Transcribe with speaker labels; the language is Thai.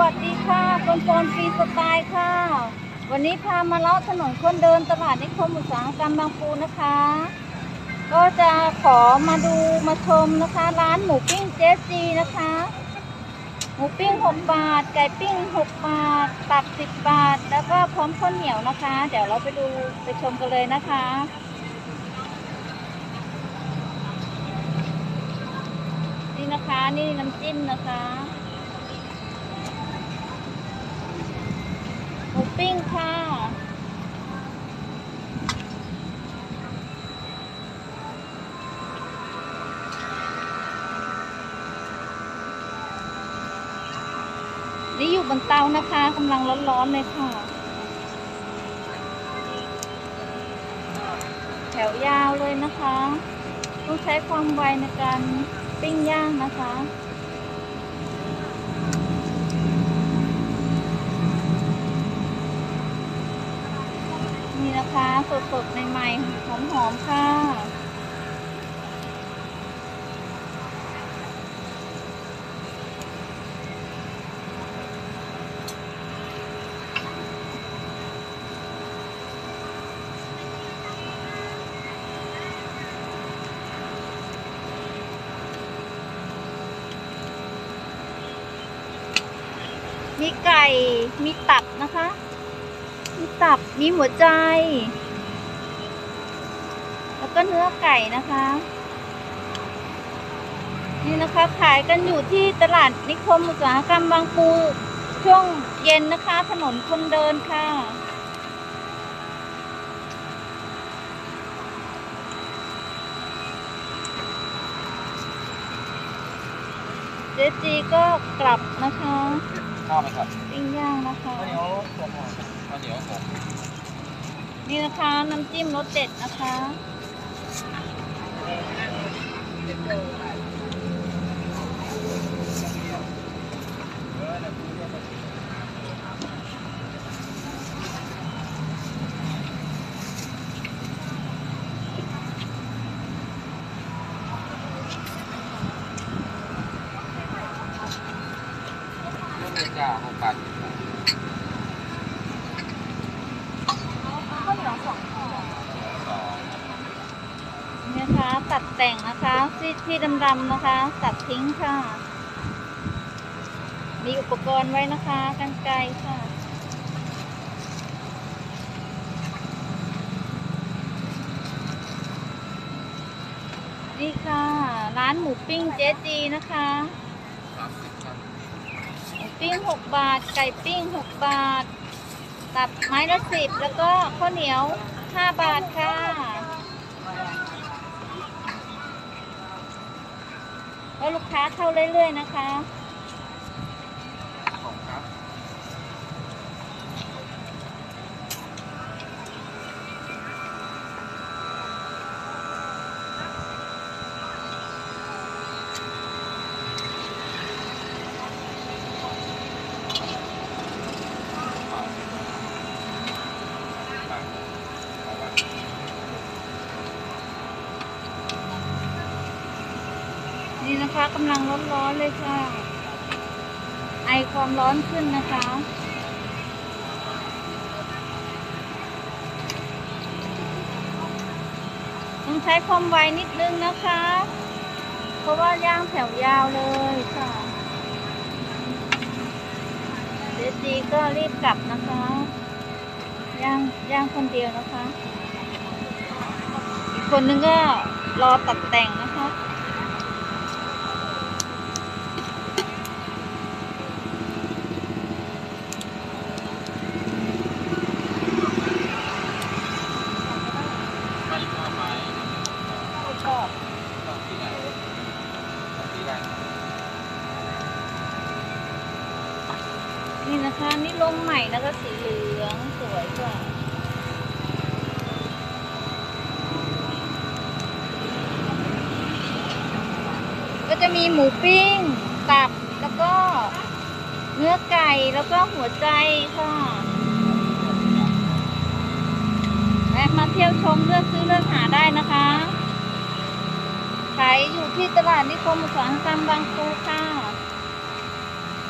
Speaker 1: วัสดีค่ะคนโฟนฟรีสไตล์ค่ะ วันนี้พามาเลาะถนนคนเดินตลาดนิคมอุตสาหกรรมบางปูนะคะ ก็จะขอมาดูมาชมนะคะ ร้านหมูปิ้งเจสจีนะคะ หมูปิ้ง 6 บาท ไก่ปิ้ง 6 บาท ตับ 10 บาท แล้วก็พร้อมข้าวเหนียวนะคะ เดี๋ยวเราไปดูไปชมกันเลยนะคะนี่นะคะนี่น้ำจิ้มนะคะ หมู ปิ้งค่ะนี่อยู่บนเตานะคะกำลังร้อนๆเลยค่ะ แถวยาวเลยนะคะ ต้องใช้ความไวในการปิ้งย่างนะคะ นี่นะคะสดๆใหม่ๆหอมๆค่ะ มีไก่ มีตับนะคะ มีตับ มีหัวใจ แล้วก็เนื้อไก่นะคะ นี่นะคะขายกันอยู่ที่ตลาดนิคมอุตสาหกรรมบางปู ช่วงเย็นนะคะ ถนนคนเดินค่ะเจ๊จีก็กลับนะคะ
Speaker 2: ข้าวไหมครับ
Speaker 1: ปิ้งย่างนะคะ
Speaker 2: ข้าวเหนียวส่วนหน่อยข้าวเหนียวผม
Speaker 1: นี่นะคะน้ำจิ้มรสเด็ดนะคะ
Speaker 2: เรื่องเรียน จ้าหกบาท
Speaker 1: ข้าวเหนียวสองห่อนี่นะคะตัดแต่งนะคะที่ที่ดำๆนะคะ ตัดทิ้งค่ะ มีอุปกรณ์ไว้นะคะกันไกรค่ะนี่ค่ะ ร้านหมูปิ้งเจ๊จีนะคะ ปิ้งหกบาท ไก่ปิ้งหกบาท ตับไม้ละสิบแล้วก็ข้าวเหนียวห้าบาทค่ะแล้วลูกค้าเข้าเรื่อยๆนะคะ นะคะกำลังร้อนๆเลยค่ะ ไอความร้อนขึ้นนะคะต้องใช้ความไวนิดนึงนะคะ เพราะว่าย่างแถวยาวเลยค่ะเดี๋ยวจีก็รีบกลับนะคะย่างย่างคนเดียวนะคะ อีกคนนึงก็รอตัดแต่งนะคะ
Speaker 2: ไม่ข้าวไม้
Speaker 1: ชอบ
Speaker 2: ต้องสีไหนต้องสีอะไร
Speaker 1: นี่นะคะ นี่ลงใหม่แล้วก็สีเหลืองสวยกว่าก็จะมีหมูปิ้ง ตับแล้วก็เนื้อไก่แล้วก็หัวใจค่ะแวะมาเที่ยวชมเลือกซื้อเลือกหาได้นะคะขาย อยู่ที่ตลาดนิคมอุตสาหกรรมบางปูค่ะ